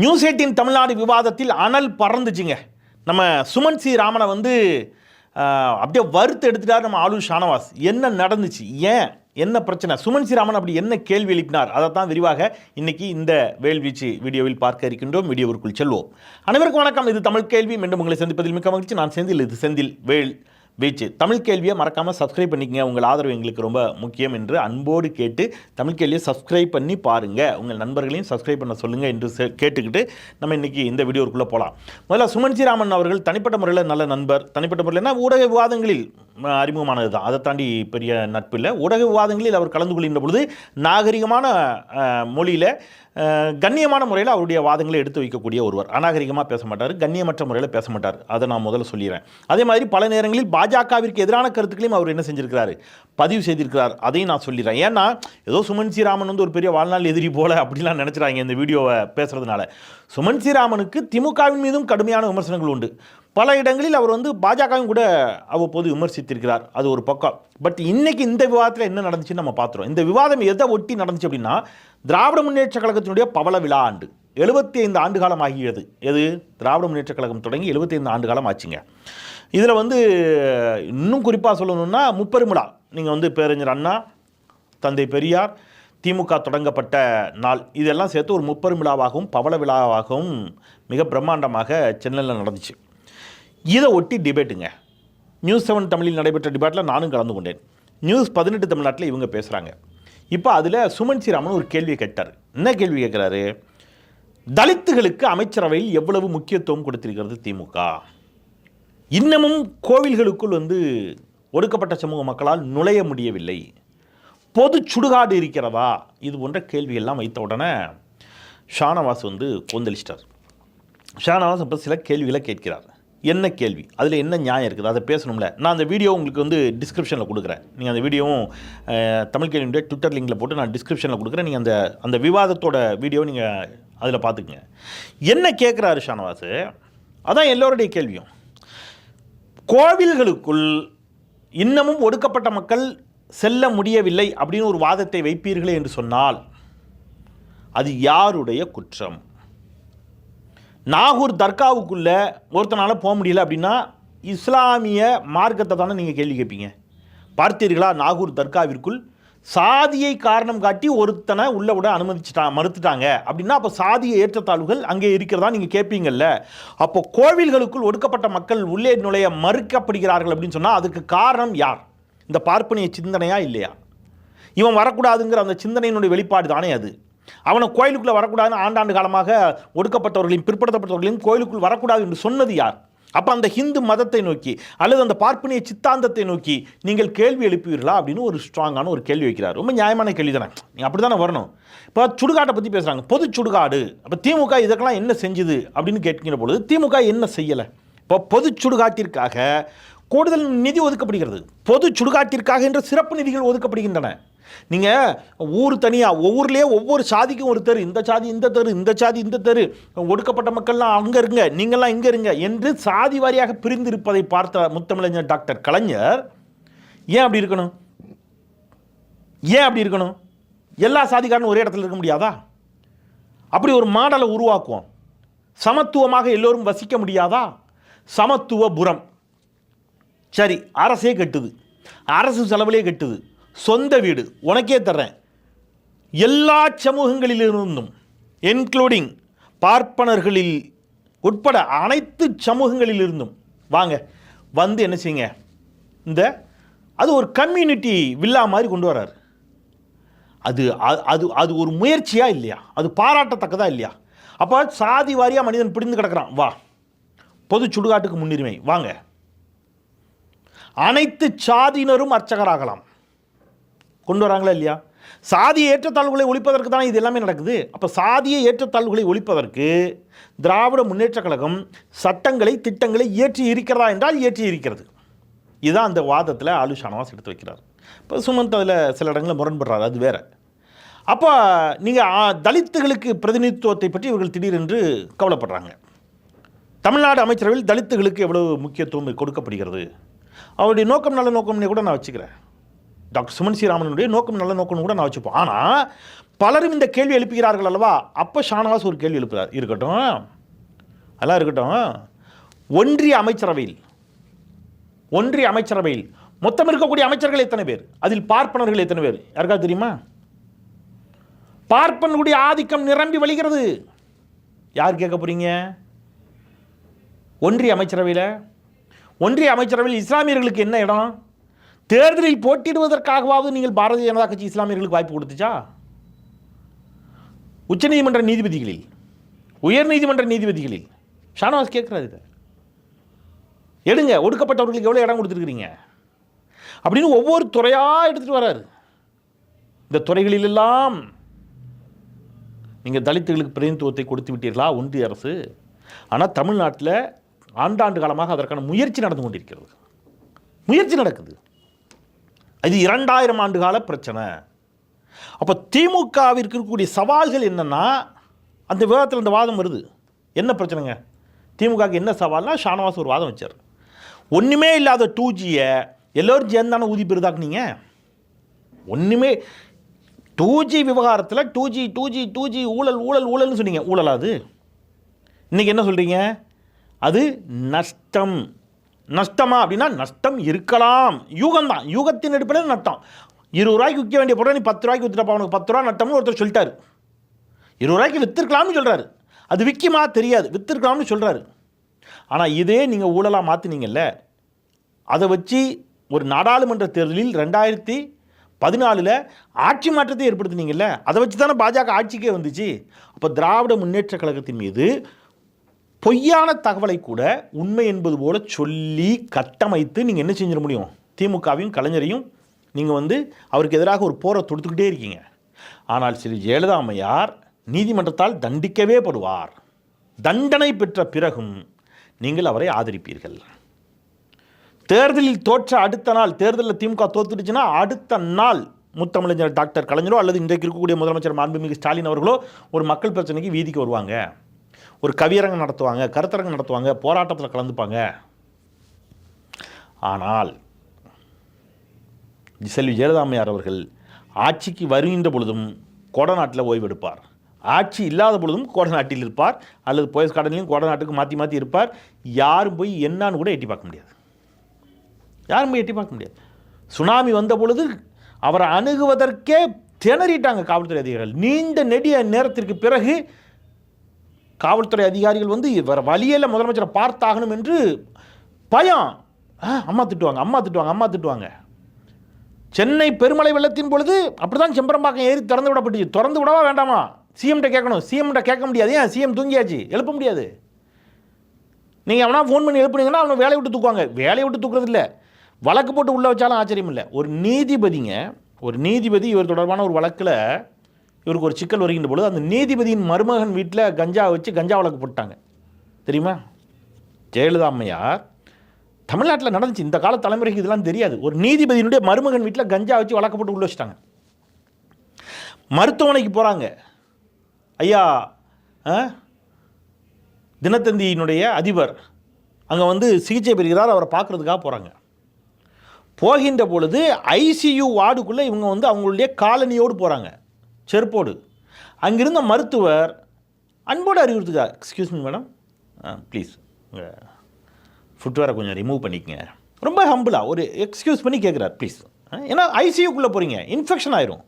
News eighteen Tamil Nadu விவாதத்தில் அனல் பறந்துச்சுங்க. நம்ம சுமன் சி ராமனை வந்து அப்படியே வறுத்து எடுத்துட்டார் நம்ம ஆளு ஷானவாஸ். என்ன நடந்துச்சு? ஏன்? என்ன பிரச்சனை? சுமன் சிராமன் அப்படி என்ன கேள்வி எழுப்பினார்? அதை தான் விரிவாக இன்றைக்கி இந்த வேல்வீச்சு வீடியோவில் பார்க்க இருக்கின்றோம். வீடியோவிற்குள் செல்வோம். அனைவருக்கும் வணக்கம். இது தமிழ் கேள்வி. மீண்டும் உங்களை சந்திப்பதில் மிக்க மகிழ்ச்சி. நான் செந்தில் இது செந்தில் வேல் வீச்சு. தமிழ் கேள்வியை மறக்காமல் சப்ஸ்கிரைப் பண்ணிக்கங்க. உங்கள் ஆதரவு எங்களுக்கு ரொம்ப முக்கியம் என்று அன்போடு கேட்டு தமிழ் கேள்வியை சப்ஸ்கிரைப் பண்ணி பாருங்கள் உங்கள் நண்பர்களையும் சப்ஸ்கிரைப் பண்ண சொல்லுங்கள் என்று கேட்டுக்கிட்டு நம்ம இன்றைக்கி இந்த வீடியோக்குள்ளே போகலாம் முதல்ல சுமன் ராமன் அவர்கள் தனிப்பட்ட முறையில் நல்ல நண்பர். தனிப்பட்ட முறையில் ஊடக விவாதங்களில் அறிமுகமானது தான் அதை தாண்டி பெரிய நட்பு இல்லை. ஊடக விவாதங்களில் அவர் கலந்து கொள்கின்ற பொழுது நாகரிகமான மொழியில் கண்ணியமான முறையில் அவருடைய வாதங்களை எடுத்து வைக்கக்கூடிய ஒருவர். அநாகரிகமாக பேச மாட்டார் கண்ணியமற்ற முறையில் பேச மாட்டார். அதை நான் முதல்ல சொல்லிடுறேன். அதே மாதிரி பல நேரங்களில் பாஜகவிற்கு எதிரான கருத்துக்களையும் அவர் என்ன செஞ்சிருக்கிறாரு? பதிவு செய்திருக்கிறார். அதையும் நான் சொல்லிடுறேன். ஏன்னா ஏதோ சுமன் ஸ்ரீராமன் வந்து ஒரு பெரிய வாழ்நாள் எதிரி போல அப்படிலாம் நினச்சிட்றாங்க இந்த வீடியோவை பேசுகிறதுனால சுமன் ஸ்ரீராமனுக்கு திமுகவின் மீதும் கடுமையான விமர்சனங்கள் உண்டு. பல இடங்களில் அவர் வந்து பாஜகவும் கூட அவ்வப்போது விமர்சித்திருக்கிறார். அது ஒரு பக்கம். பட் இன்னைக்கு இந்த விவாதத்தில் என்ன நடந்துச்சுன்னு நம்ம பார்த்துறோம். இந்த விவாதம் எதை ஒட்டி நடந்துச்சு அப்படின்னா திராவிட முன்னேற்ற கழகத்தினுடைய பவள விழா ஆண்டு. எழுபத்தி ஐந்து ஆண்டு காலம் ஆகியது. எது? திராவிட முன்னேற்ற கழகம் தொடங்கி 75 ஆண்டு காலம் ஆச்சுங்க. இதில் வந்து இன்னும் குறிப்பாக சொல்லணும்னா முப்பெருமிழா நீங்கள் வந்து பேரறிஞர் அண்ணா தந்தை பெரியார் திமுக தொடங்கப்பட்ட நாள். இதெல்லாம் சேர்த்து ஒரு முப்பெரும் விழாவாகவும் பவள விழாவாகவும் மிக பிரம்மாண்டமாக சென்னையில் நடந்துச்சு. இதை ஒட்டி டிபேட்டுங்க நியூஸ் செவன் தமிழில் நடைபெற்ற டிபேட்டில் நானும் கலந்து கொண்டேன். நியூஸ் பதினெட்டு தமிழ்நாட்டில் இவங்க பேசுகிறாங்க இப்போ அதில் சுமன் ஸ்ரீராமன் ஒரு கேள்வி கேட்டார். என்ன கேள்வி கேட்குறாரு தலித்துகளுக்கு அமைச்சரவையில் எவ்வளவு முக்கியத்துவம் கொடுத்திருக்கிறது திமுக? இன்னமும் கோவில்களுக்குள் வந்து ஒடுக்கப்பட்ட சமூக மக்களால் நுழைய முடியவில்லை. பொது சுடுகாடு இருக்கிறதா? இது போன்ற கேள்வியெல்லாம் வைத்த உடனே ஷானவாஸ் வந்து கொந்தளிச்சிட்டார். ஷானவாஸ் இப்போ சில கேள்விகளை கேட்கிறார். என்ன கேள்வி? அதில் என்ன நியாயம் இருக்குது? அதை பேசணும்ல. நான் அந்த வீடியோ உங்களுக்கு வந்து டிஸ்கிரிப்ஷனில் கொடுக்குறேன். நீங்கள் அந்த வீடியோவும் தமிழ் கேள்வியுடைய ட்விட்டர் லிங்கில் போட்டு நான் டிஸ்கிரிப்ஷனில் கொடுக்குறேன். நீங்கள் அந்த அந்த விவாதத்தோட வீடியோ நீங்கள் அதில் பார்த்துக்குங்க. என்ன கேட்குறாரு ஷானவாஸ் அதான் எல்லோருடைய கேள்வியும். கோவில்களுக்குள் இன்னமும் ஒடுக்கப்பட்ட மக்கள் செல்ல முடியவில்லை அப்படின்னு ஒரு வாதத்தை வைப்பீர்களே என்று சொன்னால் அது யாருடைய குற்றம்? நாகூர் தர்காவுக்குள்ளே ஒருத்தனால போக முடியல அப்படின்னா இஸ்லாமிய மார்க்கத்தை தானே நீங்கள் கேள்வி கேட்பீங்க. பார்த்தீர்களா நாகூர் தர்காவிற்குள்? சாதியை காரணம் காட்டி ஒருத்தனை உள்ளே விட அனுமதிச்சிட்டா மறுத்துட்டாங்க. அப்படின்னா அப்போ சாதிய ஏற்றத்தாழ்வுகள் அங்கே இருக்கிறதா நீங்கள் கேட்பீங்கல்ல. அப்போ கோவில்களுக்குள் ஒடுக்கப்பட்ட மக்கள் உள்ளே நுழைய மறுக்கப்படுகிறார்கள் அப்படின்னு சொன்னால் அதுக்கு காரணம் யார்? இந்த பார்ப்பனிய சிந்தனையா இல்லையா? இவன் வரக்கூடாதுங்கிற அந்த சிந்தனையினுடைய வெளிப்பாடு தானே அது. அவனை கோயிலுக்குள்ளே வரக்கூடாதுன்னு ஆண்டாண்டு காலமாக ஒடுக்கப்பட்டவர்களையும் பிற்படுத்தப்பட்டவர்களையும் கோயிலுக்குள் வரக்கூடாது என்று சொன்னது யார்? அப்போ அந்த ஹிந்து மதத்தை நோக்கி அல்லது அந்த பார்ப்பனிய சித்தாந்தத்தை நோக்கி நீங்கள் கேள்வி எழுப்புவீர்களா அப்படின்னு ஒரு ஸ்ட்ராங்கான ஒரு கேள்வி வைக்கிறார். ரொம்ப நியாயமான கேள்வி தானே. நீங்கள் அப்படி தானே வரணும். இப்போ சுடுகாட்டை பற்றி பேசுகிறாங்க பொது சுடுகாடு. அப்போ திமுக இதற்கெல்லாம் என்ன செஞ்சுது அப்படின்னு கேட்கிற பொழுது திமுக என்ன செய்யலை? இப்போ பொது சுடுகாட்டிற்காக கூடுதல் நிதி ஒதுக்கப்படுகிறது. பொது சுடுகாட்டிற்காக என்ற சிறப்பு நிதிகள் ஒதுக்கப்படுகின்றன. நீங்கள் ஊர் தனியாக ஒவ்வொருலேயே ஒவ்வொரு சாதிக்கும் ஒரு தெரு. இந்த சாதி இந்த தெரு இந்த சாதி இந்த தெரு. ஒடுக்கப்பட்ட மக்கள்லாம் அங்கே இருங்க நீங்கள்லாம் இங்கே இருங்க என்று சாதி வாரியாக பிரிந்திருப்பதை பார்த்த முத்தமிழஞ்சர் டாக்டர் கலைஞர் ஏன் அப்படி இருக்கணும்? ஏன் அப்படி இருக்கணும்? எல்லா சாதிக்காரனும் ஒரே இடத்துல இருக்க முடியாதா? அப்படி ஒரு மாடலை உருவாக்குவோம். சமத்துவமாக எல்லோரும் வசிக்க முடியாதா? சமத்துவபுரம் சரி அரசே கெட்டுது. அரசு செலவுலேயே கெட்டுது. சொந்த வீடு. உனக்கே தர்றேன். எல்லா சமூகங்களிலிருந்தும் இன்க்ளூடிங் பார்ப்பனர்களில் உட்பட அனைத்து சமூகங்களிலிருந்தும் வாங்க வந்து என்ன செய்யுங்க? இந்த அது ஒரு கம்யூனிட்டி வில்லா மாதிரி கொண்டு வராரு அது அது அது ஒரு முயற்சியா இல்லையா? அது பாராட்டத்தக்கதா இல்லையா? அப்போ சாதி வாரியாக மனிதன் பிடிந்து கிடக்குறான். வா பொது சுடுகாட்டுக்கு முன்னுரிமை. வாங்க. அனைத்து சாதியினரும் அர்ச்சகராகலாம். கொண்டு வராங்களா இல்லையா? சாதிய ஏற்றத்தாழ்வுகளை ஒழிப்பதற்கு தானே இது எல்லாமே நடக்குது. அப்போ சாதிய ஏற்றத்தாழ்வுகளை ஒழிப்பதற்கு திராவிட முன்னேற்றக் கழகம் சட்டங்களை திட்டங்களை இயற்றி இருக்கிறதா என்றால் இயற்றி இருக்கிறது. இதுதான் அந்த வாதத்தில் ஆலு ஷானவாஸ் எடுத்து வைக்கிறார். இப்போ சுமந்த் அதில் சில இடங்களில் முரண்படுறாரு அது வேற. அப்போ நீங்கள் தலித்துகளுக்கு பிரதிநிதித்துவத்தை பற்றி இவர்கள் திடீரென்று கவலைப்படுறாங்க. தமிழ்நாடு அமைச்சரவையில் தலித்துகளுக்கு எவ்வளவு முக்கியத்துவம் கொடுக்கப்படுகிறது? அவருடைய நோக்கம் நல்ல நோக்கம்னே கூட நான் வச்சுக்கிறேன். டாக்டர் சுமன் ஸ்ரீராமனுடைய நோக்கம் நல்ல நோக்கம்னு கூட நான் வச்சுப்போம். ஆனால் பலரும் இந்த கேள்வி எழுப்புகிறார்கள் அல்லவா? அப்போ ஷானவாஸ் ஒரு கேள்வி எழுப்புறார். இருக்கட்டும். அதெல்லாம் இருக்கட்டும். ஒன்றிய அமைச்சரவையில் ஒன்றிய அமைச்சரவையில் மொத்தம் இருக்கக்கூடிய அமைச்சர்கள் எத்தனை பேர்? அதில் பார்ப்பனர்கள் எத்தனை பேர்? யாருக்கா தெரியுமா? பார்ப்பனுடைய ஆதிக்கம் நிரம்பி வழிகிறது. யார் கேட்க போறீங்க? ஒன்றிய அமைச்சரவையில்? ஒன்றிய அமைச்சரவையில் இஸ்லாமியர்களுக்கு என்ன இடம்? தேர்தலில் போட்டியிடுவதற்காகவாவது நீங்கள் பாரதிய ஜனதா கட்சி இஸ்லாமியர்களுக்கு வாய்ப்பு கொடுத்துச்சா? உச்சநீதிமன்ற நீதிபதிகளில் உயர்நீதிமன்ற நீதிபதிகளில் ஷானவாஸ் கேட்குறாரு இதை. எடுங்க ஒடுக்கப்பட்டவர்களுக்கு எவ்வளோ இடம் கொடுத்துருக்குறீங்க? அப்படின்னு ஒவ்வொரு துறையாக எடுத்துகிட்டு வர்றாரு இந்த துறைகளிலெல்லாம் நீங்கள் தலித்துகளுக்கு பிரதிநிதித்துவத்தை கொடுத்து விட்டீர்களா ஒன்றிய அரசு? ஆனால் தமிழ்நாட்டில் ஆண்டாண்டு காலமாக அதற்கான முயற்சி நடந்து கொண்டிருக்கிறது. முயற்சி நடக்குது. இது இரண்டாயிரம் ஆண்டு கால பிரச்சனை. அப்போ திமுகவிற்கு இருக்கக்கூடிய சவால்கள் என்னென்னா அந்த விவாதத்தில் இந்த வாதம் வருது. என்ன பிரச்சனைங்க? திமுகவுக்கு என்ன சவால்னா ஷானவாஸ் ஒரு வாதம் வச்சார். ஒன்றுமே இல்லாத டூ ஜியை எல்லோரும் சேர்ந்தானே ஊதி பெறுதாக்குனீங்க ஒன்றுமே டூ ஜி விவகாரத்தில் two G two G two G ஊழல் ஊழல் ஊழல்னு சொன்னீங்க. ஊழலா அது? இன்றைக்கி என்ன சொல்கிறீங்க அது நஷ்டம். நஷ்டமா அப்படின்னா நஷ்டம் இருக்கலாம். யூகம் தான் யூகத்தின் அடிப்படையில் நஷ்டம். இருபது ரூபாய்க்கு விற்க வேண்டிய பொருளை நீ பத்து ரூபாய்க்கு வித்துட்டப்பா உனக்கு பத்து ரூபா நட்டம்னு ஒருத்தர் சொல்லிட்டாரு. இருபது ரூபாய்க்கு விற்றுருக்கலாம்னு சொல்கிறாரு அது விற்குமா தெரியாது. விற்றுருக்கலாம்னு சொல்கிறாரு ஆனால் இதே நீங்கள் ஊழலாக மாற்றினீங்கல்ல அதை வச்சு ஒரு நாடாளுமன்ற தேர்தலில் ரெண்டாயிரத்தி பதினாலில் ஆட்சி மாற்றத்தை ஏற்படுத்தினீங்கல்ல அதை வச்சு தானே பாஜக ஆட்சிக்கே வந்துச்சு. அப்போ திராவிட முன்னேற்ற கழகத்தின் மீது பொய்யான தகவலை கூட உண்மை என்பது போல சொல்லி கட்டமைத்து நீங்கள் என்ன செஞ்சிட முடியும்? திமுகவையும் கலைஞரையும் நீங்கள் வந்து அவருக்கு எதிராக ஒரு போரை தொடுத்துக்கிட்டே இருக்கீங்க. ஆனால் ஸ்ரீ ஜெயலலிதா அம்மையார் நீதிமன்றத்தால் தண்டிக்கவே படுவார். தண்டனை பெற்ற பிறகும் நீங்கள் அவரை ஆதரிப்பீர்கள். தேர்தலில் தோற்ற அடுத்த நாள் தேர்தலில் திமுக தோத்துடுச்சுன்னா அடுத்த நாள் முத்தமிழஞ்சர் டாக்டர் கலைஞரோ அல்லது இன்றைக்கு இருக்கக்கூடிய முதலமைச்சர் மாண்புமிகு ஸ்டாலின் அவர்களோ ஒரு மக்கள் பிரச்சனைக்கு வீதிக்கு வருவாங்க. ஒரு கவியரங்கம் நடத்துவாங்க கருத்தரங்கம் நடத்துவாங்க போராட்டத்தில் கலந்துப்பாங்க. ஆனால் செல்வி ஜெயலலிதாமையார் அவர்கள் ஆட்சிக்கு வருகின்ற பொழுதும் கொடநாட்டில் ஓய்வெடுப்பார் ஆட்சி இல்லாத பொழுதும் கோடநாட்டில் இருப்பார். அல்லது போயஸ் கார்டன்லையும் கோடநாட்டுக்கு மாற்றி மாற்றி இருப்பார். யாரும் போய் என்னான்னு கூட எட்டி பார்க்க முடியாது. யாரும் போய் எட்டி பார்க்க முடியாது. சுனாமி வந்த பொழுது அவரை அணுகுவதற்கே திணறிட்டாங்க காவல்துறை அதிகாரிகள். நீண்ட நெடிய நேரத்திற்கு பிறகு காவல்துறை அதிகாரிகள் வந்து வேறு வழியில் முதலமைச்சரை பார்த்தாகணும் என்று பயம். ஆ, அம்மா திட்டுவாங்க அம்மா திட்டுவாங்க அம்மா திட்டுவாங்க. சென்னை பெருமலை வெள்ளத்தின் பொழுது அப்படிதான் செம்பரம்பாக்கம் ஏறி திறந்து விடப்பட்டுச்சு. திறந்து விடவா வேண்டாமா? சிஎம்கிட்ட கேட்கணும். சிஎம்கிட்ட கேட்க முடியாது. ஏன்? சிஎம் தூங்கியாச்சு. எழுப்ப முடியாது. நீங்கள் அவனா ஃபோன் பண்ணி எழுப்புனீங்கன்னா அவனை வேலையை விட்டு தூக்குவாங்க. வேலையை விட்டு தூக்குறது இல்லை. வழக்கு போட்டு உள்ளே வச்சாலும் ஆச்சரியம் இல்லை ஒரு நீதிபதிங்க ஒரு நீதிபதி இவர் தொடர்பான ஒரு வழக்கில் இவருக்கு ஒரு சிக்கல் வருகின்ற பொழுது அந்த நீதிபதியின் மருமகன் வீட்டில் கஞ்சா வச்சு கஞ்சா வழக்கு போட்டாங்க. தெரியுமா? ஜெயலலிதா அம்மையார் தமிழ்நாட்டில் நடந்துச்சு. இந்த கால தலைமுறைக்கு இதெல்லாம் தெரியாது. ஒரு நீதிபதியினுடைய மருமகன் வீட்டில் கஞ்சா வச்சு வழக்கு போட்டு உள்ள வச்சுட்டாங்க. மருத்துவமனைக்கு போகிறாங்க ஐயா ஆ, தினத்தந்தியினுடைய அதிபர் அங்கே வந்து சிகிச்சை பெறுகிறார் அவரை பார்க்குறதுக்காக போகிறாங்க போகின்ற பொழுது ஐசியு வார்டுக்குள்ளே இவங்க வந்து அவங்களுடைய காலனியோடு போகிறாங்க செருப்போடு. அங்கிருந்த மருத்துவர் அன்போடு அறிவுறுத்துக்கா எக்ஸ்கியூஸ் மீ மேடம் ப்ளீஸ் உங்கள் ஃபுட்வேரை கொஞ்சம் ரிமூவ் பண்ணிக்கங்க. ரொம்ப ஹம்பிளாக ஒரு எக்ஸ்கியூஸ் பண்ணி கேட்குறார் ப்ளீஸ் ஏன்னா ஐசியூக்குள்ளே போகிறீங்க இன்ஃபெக்ஷன் ஆயிரும்.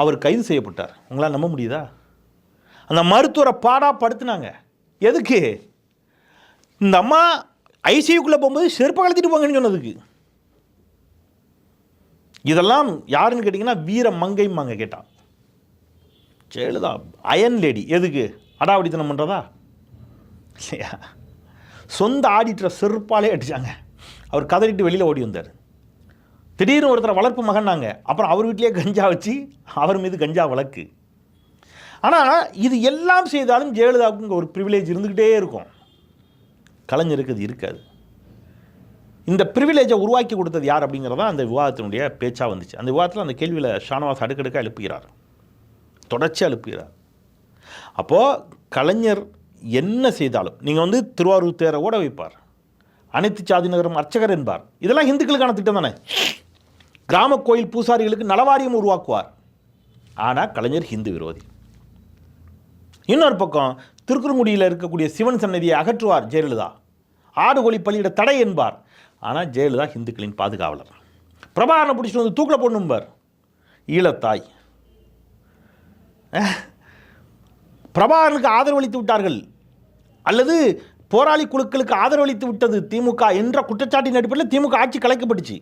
அவர் கைது செய்யப்பட்டார். உங்களால் நம்ப முடியுதா? அந்த மருத்துவரை பாடாக படுத்துனாங்க. எதுக்கு? இந்த அம்மா ஐசியூக்குள்ளே போகும்போது செருப்பை கலத்திட்டு போங்கன்னு சொன்னதுக்கு. இதெல்லாம் யாருன்னு கேட்டிங்கன்னா வீர மங்கைம்மாங்க கேட்டான் ஜெயலலிதா அயன் லேடி. எதுக்கு? அடாவடித்தனம் பண்ணுறதா இல்லையா? சொந்த ஆடிட்டரை செருப்பாலே அடிச்சாங்க. அவர் கதறிட்டு வெளியில் ஓடி வந்தார். திடீர்னு ஒருத்தர் வளர்ப்பு மகன்னாங்க. அப்புறம் அவர் வீட்டிலேயே கஞ்சா வச்சு அவர் மீது கஞ்சா வழக்கு. ஆனால் இது எல்லாம் செய்தாலும் ஜெயலலிதாவுக்கு ஒரு ப்ரிவிலேஜ் இருந்துக்கிட்டே இருக்கும். கலைஞருக்கு அது இருக்காது. இந்த ப்ரிவிலேஜை உருவாக்கி கொடுத்தது யார் அப்படிங்கிறதா அந்த விவாதத்தினுடைய பேச்சாக வந்துச்சு. அந்த விவாதத்தில் அந்த கேள்வியில் ஷானவாஸ் அடுக்கடுக்காக எழுப்புகிறார். தொடர்ச்சியாக எழுப்புகிறார். அப்போது கலைஞர் என்ன செய்தாலும் நீங்கள் வந்து திருவாரூர் தேரை ஓட வைப்பார். அனைத்து சாதி நகரம் அர்ச்சகர் என்பார். இதெல்லாம் இந்துக்களுக்கான திட்டம் தானே? கிராம கோயில் பூசாரிகளுக்கு நலவாரியம் உருவாக்குவார். ஆனால் கலைஞர் ஹிந்து விரோதி. இன்னொரு பக்கம் திருக்குறுங்குடியில் இருக்கக்கூடிய சிவன் சன்னதியை அகற்றுவார் ஜெயலலிதா. ஆடுகோழி பள்ளியிட தடை என்பார். ஆனால் ஜெயலலிதா இந்துக்களின் பாதுகாவலர். பிரபாகரனை பிடிச்சிட்டு வந்து தூக்கில் போடணும்பார். ஈழத்தாய். பிரபாகரனுக்கு ஆதரவளித்து விட்டார்கள். அல்லது போராளி குழுக்களுக்கு ஆதரவளித்து விட்டது திமுக என்ற குற்றச்சாட்டின் அடிப்படையில் திமுக ஆட்சி கலைக்கப்பட்டுச்சு.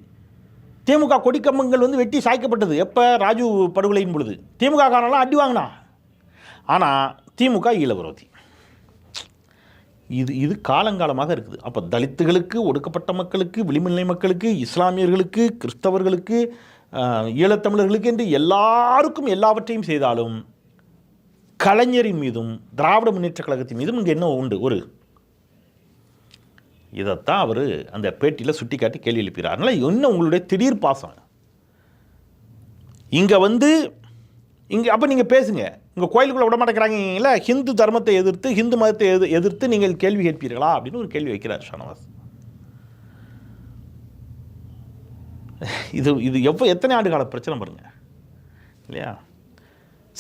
திமுக கொடிக்கம்பங்கள் வந்து வெட்டி சாய்க்கப்பட்டது. எப்போ? ராஜு படுகொலையின் பொழுது. திமுக காரணம்லாம் அடி வாங்கினா ஆனால் திமுக ஈழ விரோதி. இது இது காலங்காலமாக இருக்குது. அப்போ தலித்துகளுக்கு ஒடுக்கப்பட்ட மக்களுக்கு விளிமில்லை மக்களுக்கு இஸ்லாமியர்களுக்கு கிறிஸ்தவர்களுக்கு ஈழத்தமிழர்களுக்கு என்று எல்லாருக்கும் எல்லாவற்றையும் செய்தாலும் கலைஞரின் மீதும் திராவிட முன்னேற்ற கழகத்தின் மீதும் இங்கே என்ன உண்டு? ஒரு இதைத்தான் அவர் அந்த பேட்டியில் சுட்டி காட்டி கேள்வி எழுப்பினார். அதனால் இன்னும் உங்களுடைய திடீர் பாசம்? இங்கே வந்து இங்கே அப்போ நீங்கள் பேசுங்க. உங்கள் கோயிலுக்குள்ளே விட மாட்டேங்கிறாங்கல்ல ஹிந்து தர்மத்தை எதிர்த்து ஹிந்து மதத்தை எது எதிர்த்து நீங்கள் கேள்வி கேட்பீர்களா? அப்படின்னு ஒரு கேள்வி வைக்கிறார் ஷானவாஸ். இது இது எவ்வளோ எத்தனை ஆண்டு கால பிரச்சனை பாருங்க. இல்லையா?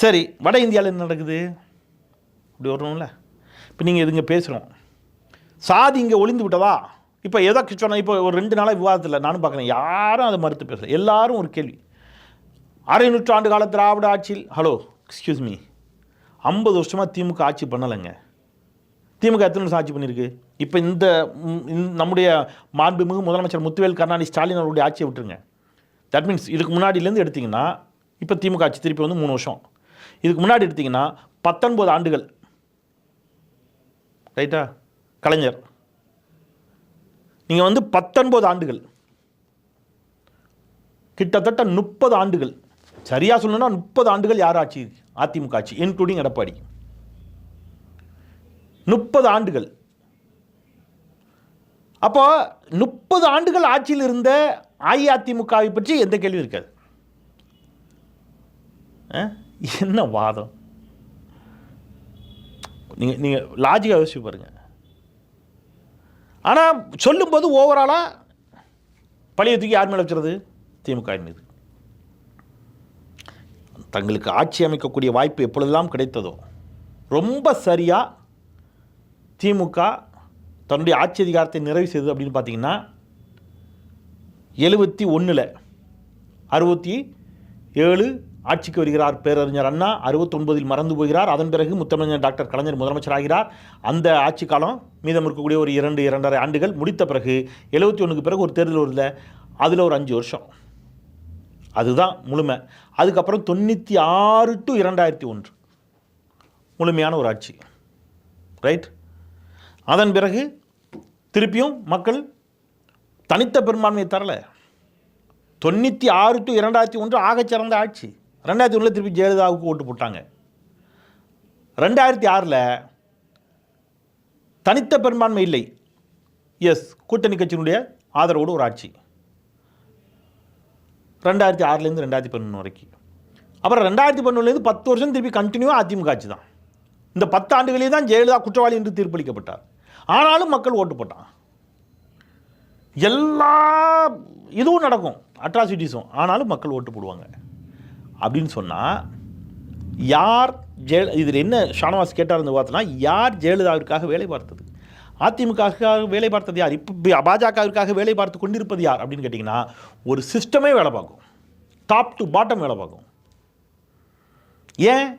சரி வட இந்தியாவில் என்ன நடக்குது? இப்படி வரணும்ல. இப்போ நீங்கள் இதுங்க பேசுகிறோம் சாதி இங்கே ஒளிந்து விட்டதா? இப்போ எதோ சொன்னால் இப்போ ஒரு ரெண்டு நாளாக விவாதத்தில் நானும் பார்க்குறேன். யாரும் அதை மறுத்து பேசுகிறேன் எல்லாரும் ஒரு கேள்வி. அரை நூற்றாண்டு கால திராவிட ஆட்சியில் ஹலோ எக்ஸ்கியூஸ் மீ ஐம்பது வருஷமாக திமுக ஆட்சி பண்ணலைங்க. திமுக எத்தனை வருஷம் ஆட்சி பண்ணியிருக்கு? இப்போ இந்த நம்முடைய மாண்புமிகு முதலமைச்சர் முத்துவேல் கருணாநிதி ஸ்டாலின் அவருடைய ஆட்சியை விட்டுருங்க. தட் மீன்ஸ் இதுக்கு முன்னாடியிலேருந்து எடுத்திங்கன்னா இப்போ திமுக ஆட்சி திருப்பி வந்து மூணு வருஷம். இதுக்கு முன்னாடி எடுத்திங்கன்னா பத்தொன்பது ஆண்டுகள். ரைட்டா கலைஞர். நீங்கள் வந்து பத்தொன்பது ஆண்டுகள். கிட்டத்தட்ட முப்பது ஆண்டுகள். சரியாக சொல்லணும்னா முப்பது ஆண்டுகள் யார் ஆட்சி? அதிமுக ஆட்சி இன்க்ளூடிங் எடப்பாடி. முப்பது ஆண்டுகள். அப்போ முப்பது ஆண்டுகள் ஆட்சியில் இருந்த அஇஅதிமுகவை பற்றி எந்த கேள்வி இருக்காது? ஆ? என்ன வாதம்? நீங்கள் நீங்கள் லாஜிக்காக யோசிச்சு பாருங்கள் ஆனால் சொல்லும்போது ஓவராலாக பழைய தூக்கி யார் மேலே வச்சுறது திமுக மீது. தங்களுக்கு ஆட்சி அமைக்கக்கூடிய வாய்ப்பு எப்பொழுதெல்லாம் கிடைத்ததோ ரொம்ப சரியாக திமுக தன்னுடைய ஆட்சி அதிகாரத்தை நிறைவு செய்தது அப்படின்னு பார்த்தீங்கன்னா எழுபத்தி ஒன்றில் அறுபத்தி ஏழு ஆட்சிக்கு வருகிறார் பேரறிஞர் அண்ணா அறுபத்தொன்பதில் மறந்து போகிறார். அதன் பிறகு முத்தமிழர் டாக்டர் கலைஞர் முதலமைச்சராகிறார். அந்த ஆட்சி காலம் மீதம் இருக்கக்கூடிய ஒரு இரண்டு இரண்டரை ஆண்டுகள் முடித்த பிறகு எழுபத்தி ஒன்றுக்கு பிறகு ஒரு தேர்தல் வருதுல அதில் ஒரு அஞ்சு வருஷம். அதுதான் முழுமை. அதுக்கப்புறம் தொண்ணூற்றி ஆறு டு இரண்டாயிரத்தி ஒன்று. முழுமையான ஒரு ஆட்சி. ரைட் அதன் பிறகு திருப்பியும் மக்கள் தனித்த பெரும்பான்மையை தரலை. தொண்ணூற்றி ஆறு டு இரண்டாயிரத்தி ஒன்று ஆகச்சிறந்த ஆட்சி. ரெண்டாயிரத்தி ஒன்றில் திருப்பி ஜெயலலிதாவுக்கு ஓட்டு போட்டாங்க. ரெண்டாயிரத்தி ஆறில் தனித்த பெரும்பான்மை இல்லை. எஸ் கூட்டணி கட்சியினுடைய ஆதரவோடு ஒரு ஆட்சி. ரெண்டாயிரத்தி ஆறுலேருந்து ரெண்டாயிரத்தி பதினொன்று வரைக்கும். அப்புறம் ரெண்டாயிரத்தி பதினொன்றுலேருந்து பத்து வருஷம் திருப்பி கண்டினியூவாக அதிமுக ஆட்சி தான். இந்த பத்து ஆண்டுகளே தான் ஜெயலலிதா குற்றவாளி என்று தீர்ப்பளிக்கப்பட்டார் ஆனாலும் மக்கள் ஓட்டு போட்டான் எல்லா இதுவும் நடக்கும் அட்ராசிட்டிஸும் ஆனாலும் மக்கள் ஓட்டு போடுவாங்க. அப்படின்னு சொன்னால் யார் ஜெய இதில் என்ன ஷானவாஸ் கேட்டார் வந்து பார்த்தோன்னா யார் ஜெயலலிதாவிற்காக வேலை பார்த்தது? அதிமுகவுக்காக வேலை பார்த்தது யார்? இப்போ பாஜகவிற்காக வேலை பார்த்து கொண்டிருப்பது யார் அப்படின்னு கேட்டிங்கன்னா ஒரு சிஸ்டமே வேலை பார்க்கும். டாப் டு பாட்டம் வேலை பார்க்கும். ஏன்?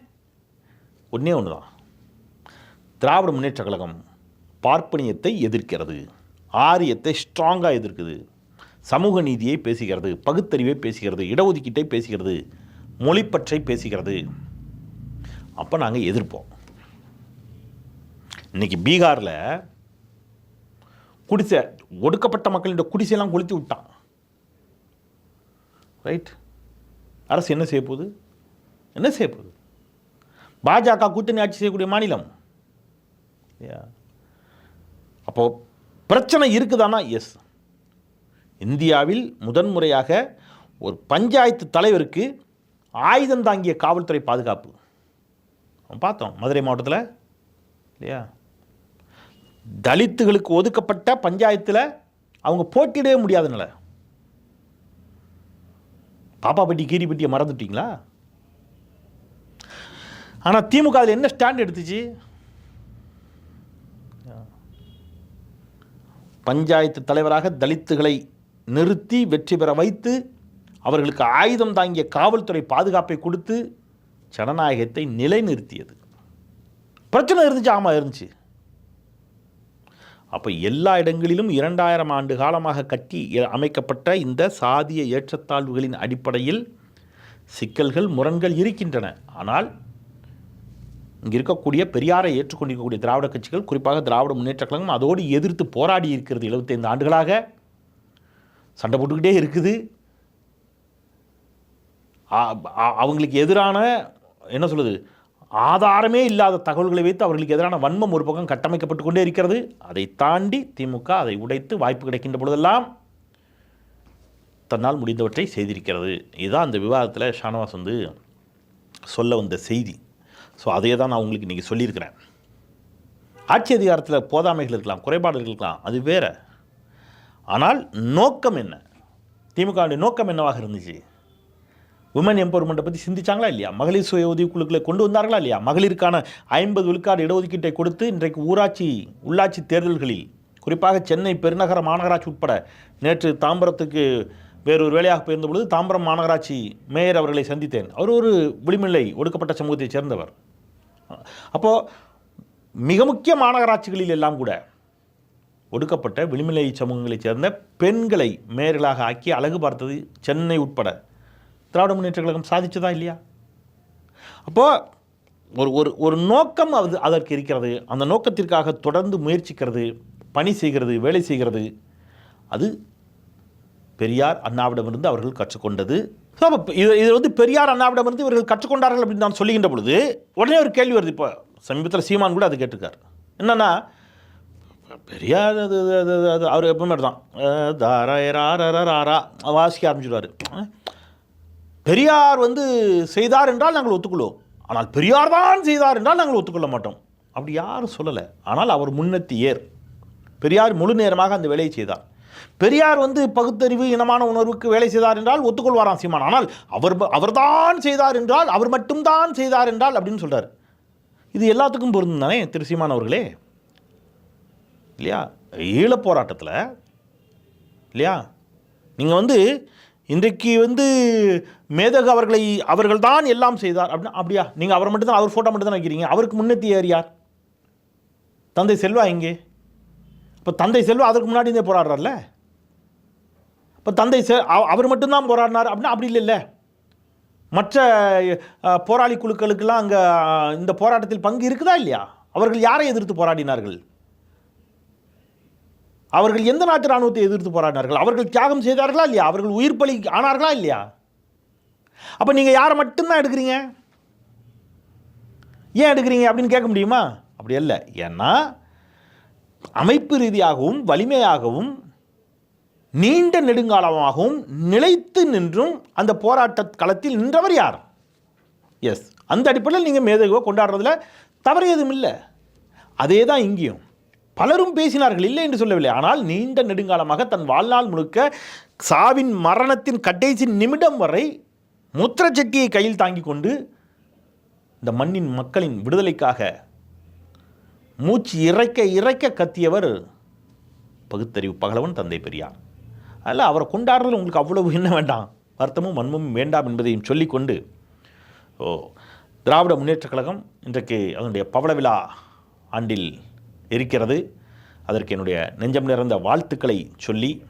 ஒன்றே ஒன்று தான் திராவிட முன்னேற்ற கழகம் பார்ப்பனியத்தை எதிர்க்கிறது. ஆரியத்தை ஸ்ட்ராங்காக எதிர்க்குது. சமூக நீதியை பேசுகிறது பகுத்தறிவை பேசுகிறது இடஒதுக்கீட்டை பேசுகிறது மொழிப்பற்றை பேசுகிறது. அப்போ நாங்கள் எதிர்ப்போம். இன்னைக்கு பீகாரில் குடிசை ஒடுக்கப்பட்ட மக்களின் குடிசையெல்லாம் கொளுத்தி விட்டான். ரைட் அரசு என்ன செய்ய போகுது? என்ன செய்ய போகுது? பாஜக கூட்டணி ஆட்சி செய்யக்கூடிய மாநிலம். இல்லையா? அப்போது பிரச்சனை இருக்குதானா? எஸ் இந்தியாவில் முதன்முறையாக ஒரு பஞ்சாயத்து தலைவருக்கு ஆயுதம் தாங்கிய காவல்துறை பாதுகாப்பு. பார்த்தோம் மதுரை மாவட்டத்தில். இல்லையா? தலித்துகளுக்கு ஒதுக்கப்பட்ட பஞ்சாயத்தில் அவங்க போட்டியிடவே முடியாத நிலை பாப்பாப்பட்டி கீரிப்பட்டியை மறந்துட்டீங்களா? ஆனால் திமுக அதில் என்ன ஸ்டாண்ட் எடுத்துச்சு? பஞ்சாயத்து தலைவராக தலித்துகளை நிறுத்தி வெற்றி பெற வைத்து அவர்களுக்கு ஆயுதம் தாங்கிய காவல்துறை பாதுகாப்பை கொடுத்து ஜனநாயகத்தை நிலைநிறுத்தியது. பிரச்சனை இருந்துச்சு ஆமாம் இருந்துச்சு. அப்போ எல்லா இடங்களிலும் இரண்டாயிரம் ஆண்டு காலமாக கட்டி அமைக்கப்பட்ட இந்த சாதிய ஏற்றத்தாழ்வுகளின் அடிப்படையில் சிக்கல்கள் முரண்கள் இருக்கின்றன. ஆனால் இங்கே இருக்கக்கூடிய பெரியாரை ஏற்றுக்கொண்டிருக்கக்கூடிய திராவிட கட்சிகள் குறிப்பாக திராவிட முன்னேற்ற கழகம் அதோடு எதிர்த்து போராடி இருக்கிறது எழுபத்தைந்து ஆண்டுகளாக. சண்டை போட்டுக்கிட்டே இருக்குது. அவங்களுக்கு எதிரான என்ன சொல்லுது ஆதாரமே இல்லாத தகவல்களை வைத்து அவர்களுக்கு எதிரான வன்மம் ஒரு பக்கம் கட்டமைக்கப்பட்டு கொண்டே இருக்கிறது. அதை தாண்டி திமுக அதை உடைத்து வாய்ப்பு கிடைக்கின்ற பொழுதெல்லாம் தன்னால் முடிந்தவற்றை செய்திருக்கிறது. இதுதான் அந்த விவாதத்தில் ஷானவாஸ் வந்து சொல்ல வந்த செய்தி. ஸோ அதையே தான் நான் உங்களுக்கு இன்றைக்கி சொல்லியிருக்கிறேன். ஆட்சி அதிகாரத்தில் போதாமைகள் இருக்கலாம் குறைபாடுகள் இருக்கலாம் அது வேற. ஆனால் நோக்கம் என்ன? திமுகவுடைய நோக்கம் என்னவாக இருந்துச்சு? உமன் எம்பவர்மெண்ட்டை பற்றி சிந்திச்சாங்களா இல்லையா? மகளிர் சுய உதவிக்குழுக்களை கொண்டு வந்தார்களா இல்லையா? மகளிருக்கான ஐம்பது விழுக்காடு இடஒதுக்கீட்டை கொடுத்து இன்றைக்கு ஊராட்சி உள்ளாட்சி தேர்தல்களில் குறிப்பாக சென்னை பெருநகர மாநகராட்சி உட்பட நேற்று தாம்பரத்துக்கு வேறொரு வேலையாக போயிருந்த பொழுது தாம்பரம் மாநகராட்சி மேயர் அவர்களை சந்தித்தேன். அவர் ஒரு விளிமில்லை ஒடுக்கப்பட்ட சமூகத்தைச் சேர்ந்தவர். அப்போது மிக முக்கிய மாநகராட்சிகளில் எல்லாம் கூட ஒடுக்கப்பட்ட விளிமிலை சமூகங்களைச் சேர்ந்த பெண்களை மேயர்களாக ஆக்கி அழகு பார்த்தது சென்னை உட்பட திராவிட முன்னேற்ற கழகம் சாதிச்சதா இல்லையா? அப்போது ஒரு ஒரு ஒரு நோக்கம் அது அதற்கு இருக்கிறது. அந்த நோக்கத்திற்காக தொடர்ந்து முயற்சிக்கிறது பணி செய்கிறது வேலை செய்கிறது. அது பெரியார் அண்ணாவிடமிருந்து அவர்கள் கற்றுக்கொண்டது. ஸோ அப்போ இது இது வந்து பெரியார் அண்ணாவிடமிருந்து இவர்கள் கற்றுக்கொண்டார்கள் அப்படின்னு நான் சொல்லுகின்ற பொழுது உடனே ஒரு கேள்வி வருது. இப்போ சமீபத்தில் சீமான் கூட அது கேட்டிருக்கார். என்னென்னா பெரியார் அது அது- அது அவர் எப்பவுமே தான் தாரா வாசிக்க ஆரம்பிச்சிடுவார் பெரியார் வந்து செய்தார் என்றால் நாங்கள் ஒத்துக்கொள்வோம். ஆனால் பெரியார் தான் செய்தார் என்றால் நாங்கள் ஒத்துக்கொள்ள மாட்டோம். அப்படி யாரும் சொல்லலை. ஆனால் அவர் முன்னெத்தி ஏர் பெரியார் முழு நேரமாக அந்த வேலையை செய்தார். பெரியார் வந்து பகுத்தறிவு இனமான உணர்வுக்கு வேலை செய்தார் என்றால் ஒத்துக்கொள்வாராம் சீமான். ஆனால் அவர் அவர்தான் செய்தார் என்றால் அவர் மட்டும்தான் செய்தார் என்றால் அப்படின்னு சொல்கிறார் இது எல்லாத்துக்கும் பொருந்தும் தானே திரு சீமான் அவர்களே? இல்லையா? ஈழப் போராட்டத்தில் இல்லையா? நீங்கள் வந்து இன்றைக்கு வந்து மேதக அவர்களை அவர்கள் தான் எல்லாம் செய்தார். அப்படின்னா அப்படியா? நீங்கள் அவர் மட்டும்தான் அவர் ஃபோட்டோ மட்டும் தான் வைக்கிறீங்க? அவருக்கு முன்னேற்றி யார் யார்? தந்தை செல்வா எங்கே? இப்போ தந்தை செல்வா அதற்கு முன்னாடி இருந்தே போராடுறார்ல? இப்போ தந்தை செ அவ- அவர் மட்டும்தான் போராடினார். அப்படின்னா அப்படி இல்லைல்ல. மற்ற போராளி குழுக்களுக்கெல்லாம் அங்கே இந்த போராட்டத்தில் பங்கு இருக்குதா இல்லையா? அவர்கள் யாரை எதிர்த்து போராடினார்கள்? அவர்கள் எந்த நாட்டு ராணுவத்தை எதிர்த்து போராடினார்கள்? அவர்கள் தியாகம் செய்தார்களா இல்லையா? அவர்கள் உயிர் பலி ஆனார்களா இல்லையா? அப்போ நீங்கள் யாரை மட்டும்தான் எடுக்கிறீங்க? ஏன் எடுக்கிறீங்க அப்படின்னு கேட்க முடியுமா? அப்படி அல்ல. ஏன்னா அமைப்பு ரீதியாகவும் வலிமையாகவும் நீண்ட நெடுங்காலமாகவும் நிலைத்து நின்றும் அந்த போராட்ட களத்தில் நின்றவர் யார்? எஸ் அந்த அடிப்படையில் நீங்கள் மேதகுவை கொண்டாடுறதுல தவறு எதுவும் இல்லை. அதே தான் இங்கேயும். பலரும் பேசினார்கள் இல்லை என்று சொல்லவில்லை. ஆனால் நீண்ட நெடுங்காலமாக தன் வாழ்நாள் முழுக்க சாவின் மரணத்தின் கடைசி நிமிடம் வரை முத்திரச்சட்டியை கையில் தாங்கிக் கொண்டு இந்த மண்ணின் மக்களின் விடுதலைக்காக மூச்சு இறைக்க இறைக்க கத்தியவர் பகுத்தறிவு பகலவன் தந்தை பெரியார். அதில் அவரை கொண்டாடுறது உங்களுக்கு அவ்வளவு என்ன வேண்டாம்? வருத்தமும் வன்மமும் வேண்டாம் என்பதையும் சொல்லிக்கொண்டு ஓ திராவிட முன்னேற்றக் கழகம் இன்றைக்கு அதனுடைய பவள விழா ஆண்டில் இருக்கிறது. அதற்கு என்னுடைய நெஞ்சம் நிறைந்த வாழ்த்துக்களை சொல்லி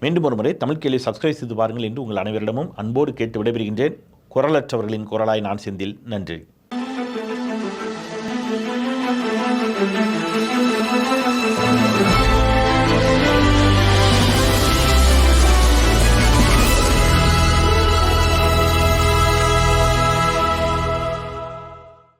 மீண்டும் ஒரு முறை தமிழ் கேள்வி சப்ஸ்கிரைப் செய்து பாருங்கள் என்று உங்கள் அனைவரிடமும் அன்போடு கேட்டு விடைபெறுகின்றேன். குரலற்றவர்களின் குரலாய் நான் செந்தில். நன்றி. Thank you.